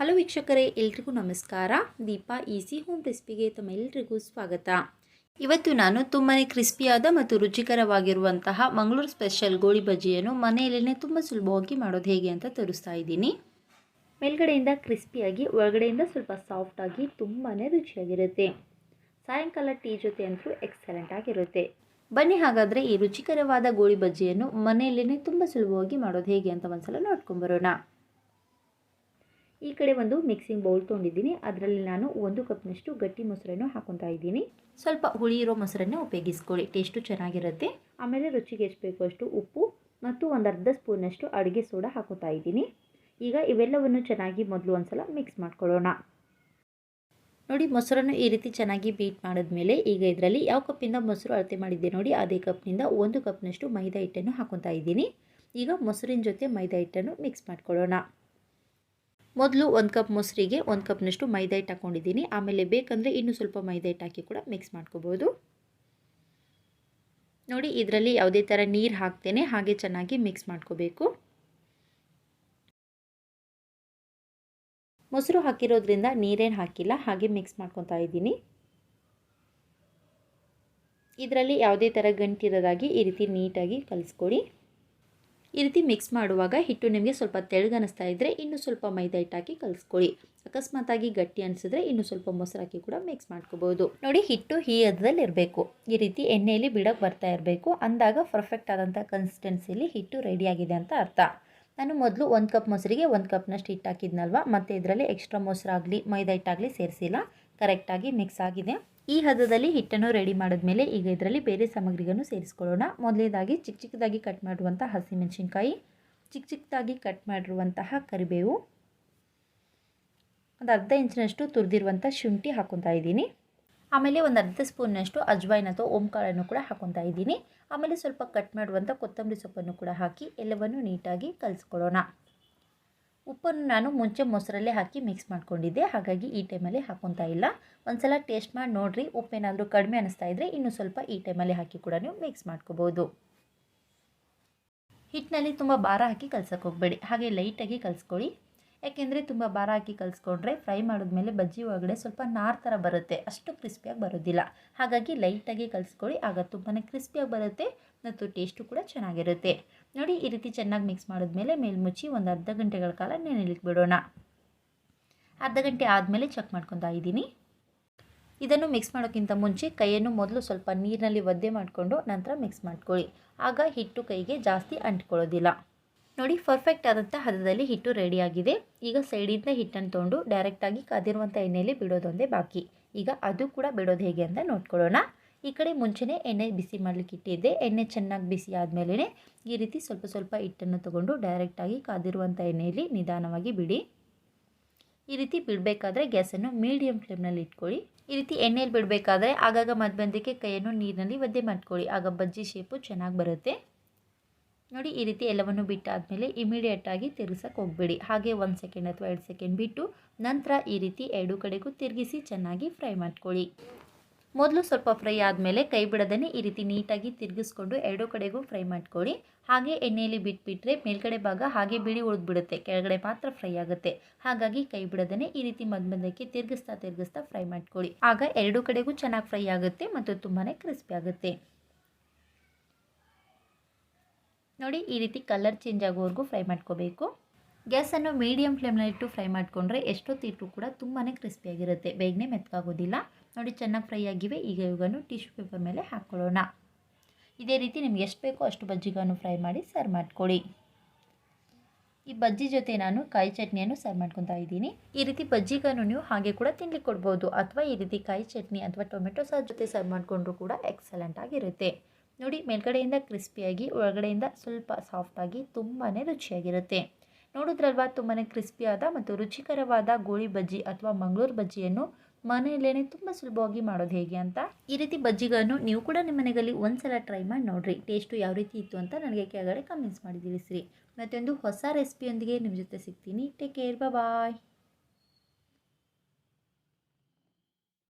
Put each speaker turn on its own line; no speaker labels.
Hello ವೀಕ್ಷಕರೇ, ಎಲ್ರಿಗೂ ನಮಸ್ಕಾರ. ದೀಪಾ ಈಸಿ ಹೋಮ್ ರೆಸಿಪಿಗೆ ತಮ್ಮೆಲ್ಲರಿಗೂ ಸ್ವಾಗತ. ಇವತ್ತು ನಾನು ತುಂಬಾ ಕ್ರಿಸ್ಪಿಯಾದ ಮತ್ತು ರುಚಿಕರವಾಗಿರುವಂತಹ ಮಂಗಳೂರು ಸ್ಪೆಷಲ್ ಗೋಳಿ ಬಜ್ಜಿಯನ್ನು ಮನೆಯಲ್ಲೇ ತುಂಬ ಸುಲಭವಾಗಿ ಮಾಡೋದು ಹೇಗೆ ಅಂತ ತೋರಿಸ್ತಾ ಇದ್ದೀನಿ. ಮೇಲ್ಗಡೆಯಿಂದ ಕ್ರಿಸ್ಪಿಯಾಗಿ, ಒಳಗಡೆಯಿಂದ ಸ್ವಲ್ಪ ಸಾಫ್ಟಾಗಿ ತುಂಬಾ ರುಚಿಯಾಗಿರುತ್ತೆ. ಸಾಯಂಕಾಲ ಟೀ ಜೊತೆ ಅಂತೂ ಎಕ್ಸಲೆಂಟ್ ಆಗಿರುತ್ತೆ. ಬನ್ನಿ ಹಾಗಾದರೆ ಈ ರುಚಿಕರವಾದ ಗೋಳಿ ಬಜ್ಜಿಯನ್ನು ಮನೆಯಲ್ಲೇ ತುಂಬ ಸುಲಭವಾಗಿ ಮಾಡೋದು ಹೇಗೆ ಅಂತ ಒಂದ್ಸಲ ನೋಡ್ಕೊಂಬರೋಣ. ಈ ಕಡೆ ಒಂದು ಮಿಕ್ಸಿಂಗ್ ಬೌಲ್ ತೊಗೊಂಡಿದ್ದೀನಿ. ಅದರಲ್ಲಿ ನಾನು ಒಂದು ಕಪ್ನಷ್ಟು ಗಟ್ಟಿ ಮೊಸರನ್ನು ಹಾಕೊತಾ ಇದ್ದೀನಿ. ಸ್ವಲ್ಪ ಹುಳಿ ಇರೋ ಮೊಸರನ್ನು ಉಪಯೋಗಿಸ್ಕೊಳ್ಳಿ. ಟೇಸ್ಟು ಚೆನ್ನಾಗಿರುತ್ತೆ. ಆಮೇಲೆ ರುಚಿಗೆ ಎಷ್ಟು ಬೇಕೋ ಅಷ್ಟು ಉಪ್ಪು ಮತ್ತು ಒಂದು ಅರ್ಧ ಸ್ಪೂನಷ್ಟು ಅಡುಗೆ ಸೋಡಾ ಹಾಕೋತಾ ಇದ್ದೀನಿ. ಈಗ ಇವೆಲ್ಲವನ್ನು ಚೆನ್ನಾಗಿ ಮೊದಲು ಒಂದ್ಸಲ ಮಿಕ್ಸ್ ಮಾಡ್ಕೊಳ್ಳೋಣ. ನೋಡಿ ಮೊಸರನ್ನು ಈ ರೀತಿ ಚೆನ್ನಾಗಿ ಬೀಟ್ ಮಾಡಿದ್ಮೇಲೆ ಈಗ ಇದರಲ್ಲಿ ಯಾವ ಕಪ್ಪಿಂದ ಮೊಸರು ಅಳತೆ ಮಾಡಿದ್ದೆ ನೋಡಿ ಅದೇ ಕಪ್ನಿಂದ ಒಂದು ಕಪ್ನಷ್ಟು ಮೈದಾ ಹಿಟ್ಟನ್ನು ಹಾಕೊತಾ ಇದ್ದೀನಿ. ಈಗ ಮೊಸರಿನ ಜೊತೆ ಮೈದಾ ಹಿಟ್ಟನ್ನು ಮಿಕ್ಸ್ ಮಾಡ್ಕೊಳ್ಳೋಣ. ಮೊದಲು ಒಂದು ಕಪ್ ಮೊಸರಿಗೆ ಒಂದು ಕಪ್ನಷ್ಟು ಮೈದಾ ಹಿಟ್ಟು ಹಾಕ್ಕೊಂಡಿದ್ದೀನಿ ಆಮೇಲೆ ಬೇಕಂದರೆ ಇನ್ನೂ ಸ್ವಲ್ಪ ಮೈದಾ ಹಿಟ್ಟು ಹಾಕಿ ಕೂಡ ಮಿಕ್ಸ್ ಮಾಡ್ಕೋಬೋದು. ನೋಡಿ, ಇದರಲ್ಲಿ ಯಾವುದೇ ಥರ ನೀರು ಹಾಕ್ತೇನೆ, ಹಾಗೆ ಚೆನ್ನಾಗಿ ಮಿಕ್ಸ್ ಮಾಡ್ಕೋಬೇಕು. ಮೊಸರು ಹಾಕಿರೋದ್ರಿಂದ ನೀರೇನು ಹಾಕಿಲ್ಲ, ಹಾಗೆ ಮಿಕ್ಸ್ ಮಾಡ್ಕೊತಾ ಇದ್ದೀನಿ. ಇದರಲ್ಲಿ ಯಾವುದೇ ಥರ ಗಂಟಿರೋದಾಗಿ ಈ ರೀತಿ ನೀಟಾಗಿ ಕಲಿಸ್ಕೊಡಿ. ಈ ರೀತಿ ಮಿಕ್ಸ್ ಮಾಡುವಾಗ ಹಿಟ್ಟು ನಿಮಗೆ ಸ್ವಲ್ಪ ತೆಳ್ಳಗನಿಸ್ತಾ ಇದ್ದರೆ ಇನ್ನೂ ಸ್ವಲ್ಪ ಮೈದಾ ಹಿಟ್ಟು ಹಾಕಿ ಕಲಿಸ್ಕೊಳ್ಳಿ. ಅಕಸ್ಮಾತಾಗಿ ಗಟ್ಟಿ ಅನಿಸಿದ್ರೆ ಇನ್ನೂ ಸ್ವಲ್ಪ ಮೊಸರು ಹಾಕಿ ಕೂಡ ಮಿಕ್ಸ್ ಮಾಡ್ಕೋಬೋದು. ನೋಡಿ ಹಿಟ್ಟು ಈ ಹದದಲ್ಲಿ ಇರಬೇಕು. ಈ ರೀತಿ ಎಣ್ಣೆಯಲ್ಲಿ ಬಿಡೋಕ್ಕೆ ಬರ್ತಾ ಇರಬೇಕು. ಅಂದಾಗ ಪರ್ಫೆಕ್ಟ್ ಆದಂಥ ಕನ್ಸಿಸ್ಟೆನ್ಸಿಲಿ ಹಿಟ್ಟು ರೆಡಿಯಾಗಿದೆ ಅಂತ ಅರ್ಥ. ನಾನು ಮೊದಲು ಒಂದು ಕಪ್ ಮೊಸರಿಗೆ ಒಂದು ಕಪ್ನಷ್ಟು ಹಿಟ್ಟು ಹಾಕಿದ್ನಲ್ವ ಮತ್ತು ಇದರಲ್ಲಿ ಎಕ್ಸ್ಟ್ರಾ ಮೊಸರಾಗಲಿ, ಮೈದಾ ಹಿಟ್ಟಾಗಲಿ ಸೇರಿಸಿಲ್ಲ. ಕರೆಕ್ಟಾಗಿ ಮಿಕ್ಸ್ ಆಗಿದೆ. ಈ ಹದದಲ್ಲಿ ಹಿಟ್ಟನ್ನು ರೆಡಿ ಮಾಡಿದ್ಮೇಲೆ ಈಗ ಇದರಲ್ಲಿ ಬೇರೆ ಸಾಮಗ್ರಿಗಳನ್ನು ಸೇರಿಸ್ಕೊಳ್ಳೋಣ. ಮೊದಲೇದಾಗಿ ಚಿಕ್ಕ ಚಿಕ್ಕದಾಗಿ ಕಟ್ ಮಾಡುವಂಥ ಹಸಿಮೆಣಸಿನ್ಕಾಯಿ ಚಿಕ್ಕ ಚಿಕ್ಕದಾಗಿ ಕಟ್ ಮಾಡಿರುವಂತಹ ಕರಿಬೇವು, ಒಂದು ಅರ್ಧ ಇಂಚಿನಷ್ಟು ತುರಿದಿರುವಂಥ ಶುಂಠಿ ಹಾಕೊತಾ ಇದ್ದೀನಿ. ಆಮೇಲೆ ಒಂದು ಅರ್ಧ ಸ್ಪೂನ್ನಷ್ಟು ಅಜ್ವಾಯಿನ ಅಥವಾ ಓಂಕಾಳನ್ನು ಕೂಡ ಹಾಕೊತಾ ಇದ್ದೀನಿ. ಆಮೇಲೆ ಸ್ವಲ್ಪ ಕಟ್ ಮಾಡುವಂಥ ಕೊತ್ತಂಬರಿ ಸೊಪ್ಪನ್ನು ಕೂಡ ಹಾಕಿ ಎಲ್ಲವನ್ನು ನೀಟಾಗಿ ಕಲಿಸ್ಕೊಳ್ಳೋಣ. ಉಪ್ಪನ್ನು ನಾನು ಮುಂಚೆ ಮೊಸರಲ್ಲೇ ಹಾಕಿ ಮಿಕ್ಸ್ ಮಾಡ್ಕೊಂಡಿದ್ದೆ. ಹಾಗಾಗಿ ಈ ಟೈಮಲ್ಲಿ ಹಾಕೊತಾ ಇಲ್ಲ. ಒಂದು ಸಲ ಟೇಸ್ಟ್ ಮಾಡಿ ನೋಡಿರಿ, ಉಪ್ಪೇನಾದರೂ ಕಡಿಮೆ ಅನಿಸ್ತಾ ಇದ್ದರೆ ಇನ್ನೂ ಸ್ವಲ್ಪ ಈ ಟೈಮಲ್ಲಿ ಹಾಕಿ ಕೂಡ ನೀವು ಮಿಕ್ಸ್ ಮಾಡ್ಕೋಬೋದು. ಹಿಟ್ಟಿನಲ್ಲಿ ತುಂಬ ಭಾರ ಹಾಕಿ ಕಲ್ಸೋಕೆ ಹೋಗಬೇಡಿ. ಹಾಗೆ ಲೈಟಾಗಿ ಕಲಿಸ್ಕೊಳ್ಳಿ. ಯಾಕೆಂದರೆ ತುಂಬ ಭಾರ ಹಾಕಿ ಕಲಿಸ್ಕೊಂಡ್ರೆ ಫ್ರೈ ಮಾಡಿದ್ಮೇಲೆ ಬಜ್ಜಿ ಒಳಗಡೆ ಸ್ವಲ್ಪ ನಾರ್ ಥರ ಬರುತ್ತೆ. ಅಷ್ಟು ಕ್ರಿಸ್ಪಿಯಾಗಿ ಬರೋದಿಲ್ಲ. ಹಾಗಾಗಿ ಲೈಟಾಗಿ ಕಲಿಸ್ಕೊಳ್ಳಿ. ಆಗ ತುಂಬಾ ಕ್ರಿಸ್ಪಿಯಾಗಿ ಬರುತ್ತೆ ಮತ್ತು ಟೇಸ್ಟು ಕೂಡ ಚೆನ್ನಾಗಿರುತ್ತೆ. ನೋಡಿ, ಈ ರೀತಿ ಚೆನ್ನಾಗಿ ಮಿಕ್ಸ್ ಮಾಡಿದ್ಮೇಲೆ ಮೇಲ್ಮುಚ್ಚಿ ಒಂದು ಅರ್ಧ ಗಂಟೆಗಳ ಕಾಲ ನೆನೆಲಿಕ್ಕೆ ಬಿಡೋಣ. ಅರ್ಧ ಗಂಟೆ ಆದಮೇಲೆ ಚೆಕ್ ಮಾಡ್ಕೊತಾ ಇದ್ದೀನಿ. ಇದನ್ನು ಮಿಕ್ಸ್ ಮಾಡೋಕ್ಕಿಂತ ಮುಂಚೆ ಕೈಯನ್ನು ಮೊದಲು ಸ್ವಲ್ಪ ನೀರಿನಲ್ಲಿ ಒದ್ದೆ ಮಾಡಿಕೊಂಡು ನಂತರ ಮಿಕ್ಸ್ ಮಾಡ್ಕೊಳ್ಳಿ. ಆಗ ಹಿಟ್ಟು ಕೈಗೆ ಜಾಸ್ತಿ ಅಂಟ್ಕೊಳ್ಳೋದಿಲ್ಲ. ನೋಡಿ ಪರ್ಫೆಕ್ಟ್ ಆದಂಥ ಹದದಲ್ಲಿ ಹಿಟ್ಟು ರೆಡಿಯಾಗಿದೆ ಈಗ ಸೈಡಿಂದ ಹಿಟ್ಟನ್ನು ತೊಗೊಂಡು ಡೈರೆಕ್ಟಾಗಿ ಕದಿರುವಂಥ ಎಣ್ಣೆಯಲ್ಲಿ ಬಿಡೋದೊಂದೇ ಬಾಕಿ. ಈಗ ಅದು ಕೂಡ ಬಿಡೋದು ಹೇಗೆ ಅಂತ ನೋಡ್ಕೊಳ್ಳೋಣ. ಈ ಕಡೆ ಮುಂಚೆನೇ ಎಣ್ಣೆ ಬಿಸಿ ಮಾಡಲಿಕ್ಕೆ ಇಟ್ಟಿದ್ದೆ. ಎಣ್ಣೆ ಚೆನ್ನಾಗಿ ಬಿಸಿ ಆದಮೇಲೆ ಈ ರೀತಿ ಸ್ವಲ್ಪ ಸ್ವಲ್ಪ ಹಿಟ್ಟನ್ನು ತೊಗೊಂಡು ಡೈರೆಕ್ಟಾಗಿ ಕಾದಿರುವಂಥ ಎಣ್ಣೆಯಲ್ಲಿ ನಿಧಾನವಾಗಿ ಬಿಡಿ. ಈ ರೀತಿ ಬಿಡಬೇಕಾದ್ರೆ ಗ್ಯಾಸನ್ನು ಮೀಡಿಯಂ ಫ್ಲೇಮ್ನಲ್ಲಿ ಇಟ್ಕೊಳ್ಳಿ. ಈ ರೀತಿ ಎಣ್ಣೆಯಲ್ಲಿ ಬಿಡಬೇಕಾದ್ರೆ ಆಗಾಗ ಮಧ್ಯ ಕೈಯನ್ನು ನೀರಿನಲ್ಲಿ ಒದ್ದೆ ಮಾಡ್ಕೊಳ್ಳಿ. ಆಗ ಬಜ್ಜಿ ಶೇಪು ಚೆನ್ನಾಗಿ ಬರುತ್ತೆ. ನೋಡಿ ಈ ರೀತಿ ಎಲ್ಲವನ್ನು ಬಿಟ್ಟಾದಮೇಲೆ ಇಮಿಡಿಯೇಟಾಗಿ ತಿರ್ಗಿಸೋಕೆ ಹೋಗಬೇಡಿ. ಹಾಗೆ ಒಂದು ಸೆಕೆಂಡ್ ಅಥವಾ ಎರಡು ಸೆಕೆಂಡ್ ಬಿಟ್ಟು ನಂತರ ಈ ರೀತಿ ಎರಡು ಕಡೆಗೂ ತಿರುಗಿಸಿ ಚೆನ್ನಾಗಿ ಫ್ರೈ ಮಾಡ್ಕೊಳ್ಳಿ. ಮೊದಲು ಸ್ವಲ್ಪ ಫ್ರೈ ಆದಮೇಲೆ ಕೈ ಬಿಡದೇ ಈ ರೀತಿ ನೀಟಾಗಿ ತಿರುಗಿಸ್ಕೊಂಡು ಎರಡು ಕಡೆಗೂ ಫ್ರೈ ಮಾಡ್ಕೊಳ್ಳಿ. ಹಾಗೆ ಎಣ್ಣೆಯಲ್ಲಿ ಬಿಟ್ಬಿಟ್ರೆ ಮೇಲ್ಗಡೆ ಭಾಗ ಹಾಗೆ ಬಿಳಿ ಉಳಿದ್ಬಿಡುತ್ತೆ. ಕೆಳಗಡೆ ಮಾತ್ರ ಫ್ರೈ ಆಗುತ್ತೆ. ಹಾಗಾಗಿ ಕೈ ಬಿಡದೇ ಈ ರೀತಿ ಮದ್ಮದಕ್ಕೆ ತಿರುಗಿಸ್ತಾ ತಿರುಗಿಸ್ತಾ ಫ್ರೈ ಮಾಡ್ಕೊಳ್ಳಿ. ಆಗ ಎರಡು ಕಡೆಗೂ ಚೆನ್ನಾಗಿ ಫ್ರೈ ಆಗುತ್ತೆ ಮತ್ತು ತುಂಬಾ ಕ್ರಿಸ್ಪಿ ಆಗುತ್ತೆ. ನೋಡಿ, ಈ ರೀತಿ ಕಲರ್ ಚೇಂಜ್ ಆಗೋವರೆಗೂ ಫ್ರೈ ಮಾಡ್ಕೋಬೇಕು. ಗ್ಯಾಸನ್ನು ಮೀಡಿಯಮ್ ಫ್ಲೇಮ್ನಲ್ಲಿಟ್ಟು ಫ್ರೈ ಮಾಡಿಕೊಂಡ್ರೆ ಎಷ್ಟೊತ್ತಿಟ್ಟರು ಕೂಡ ತುಂಬಾ ಕ್ರಿಸ್ಪಿಯಾಗಿರುತ್ತೆ ಬೇಗನೆ ಮೆತ್ತಗಾಗೋದಿಲ್ಲ. ನೋಡಿ, ಚೆನ್ನಾಗಿ ಫ್ರೈ ಆಗಿವೆ. ಈಗ ಇವುಗಳನ್ನು ಟಿಶ್ಯೂ ಪೇಪರ್ ಮೇಲೆ ಹಾಕ್ಕೊಳ್ಳೋಣ ಇದೇ ರೀತಿ ನಿಮ್ಗೆ ಎಷ್ಟು ಬೇಕೋ ಅಷ್ಟು ಬಜ್ಜಿಗಳನ್ನು ಫ್ರೈ ಮಾಡಿ ಸರ್ವ್ ಮಾಡ್ಕೊಳ್ಳಿ. ಈ ಬಜ್ಜಿ ಜೊತೆ ನಾನು ಕಾಯಿ ಚಟ್ನಿಯನ್ನು ಸರ್ವ್ ಮಾಡ್ಕೊತಾ ಇದ್ದೀನಿ. ಈ ರೀತಿ ಬಜ್ಜಿಗಳನ್ನು ನೀವು ಹಾಗೆ ಕೂಡ ತಿನ್ಲಿಕ್ಕೆ ಕೊಡ್ಬೋದು. ಅಥವಾ ಈ ರೀತಿ ಕಾಯಿ ಚಟ್ನಿ ಅಥವಾ ಟೊಮೆಟೊ ಸಾಸ್ ಜೊತೆ ಸರ್ವ್ ಮಾಡಿಕೊಂಡ್ರು ಕೂಡ ಎಕ್ಸಲೆಂಟ್ ಆಗಿರುತ್ತೆ. ನೋಡಿ, ಮೇಲ್ಗಡೆಯಿಂದ ಕ್ರಿಸ್ಪಿಯಾಗಿ, ಒಳಗಡೆಯಿಂದ ಸ್ವಲ್ಪ ಸಾಫ್ಟಾಗಿ ತುಂಬಾ ರುಚಿಯಾಗಿರುತ್ತೆ. ನೋಡಿದ್ರಲ್ವಾ ತುಂಬಾ ಕ್ರಿಸ್ಪಿಯಾದ ಮತ್ತು ರುಚಿಕರವಾದ ಗೋಳಿ ಬಜ್ಜಿ ಅಥವಾ ಮಂಗಳೂರು ಬಜ್ಜಿಯನ್ನು ಮನೆಯಲ್ಲೇ ತುಂಬ ಸುಲಭವಾಗಿ ಮಾಡೋದು ಹೇಗೆ ಅಂತ ಈ ರೀತಿ ಬಜ್ಜಿಗಳನ್ನು ನೀವು ಕೂಡ ನಿಮ್ಮ ಮನೆಯಲ್ಲಿ ಒಂದ್ಸಲ ಟ್ರೈ ಮಾಡಿ ನೋಡಿರಿ. ಟೇಸ್ಟು ಯಾವ ರೀತಿ ಇತ್ತು ಅಂತ ನನಗೆ ಕೆಳಗಡೆ ಕಮೆಂಟ್ಸ್ ಮಾಡಿ ತಿಳಿಸ್ರಿ. ಮತ್ತೊಂದು ಹೊಸ ರೆಸಿಪಿಯೊಂದಿಗೆ ನಿಮ್ಮ ಜೊತೆ ಸಿಗ್ತೀನಿ. Take care, bye.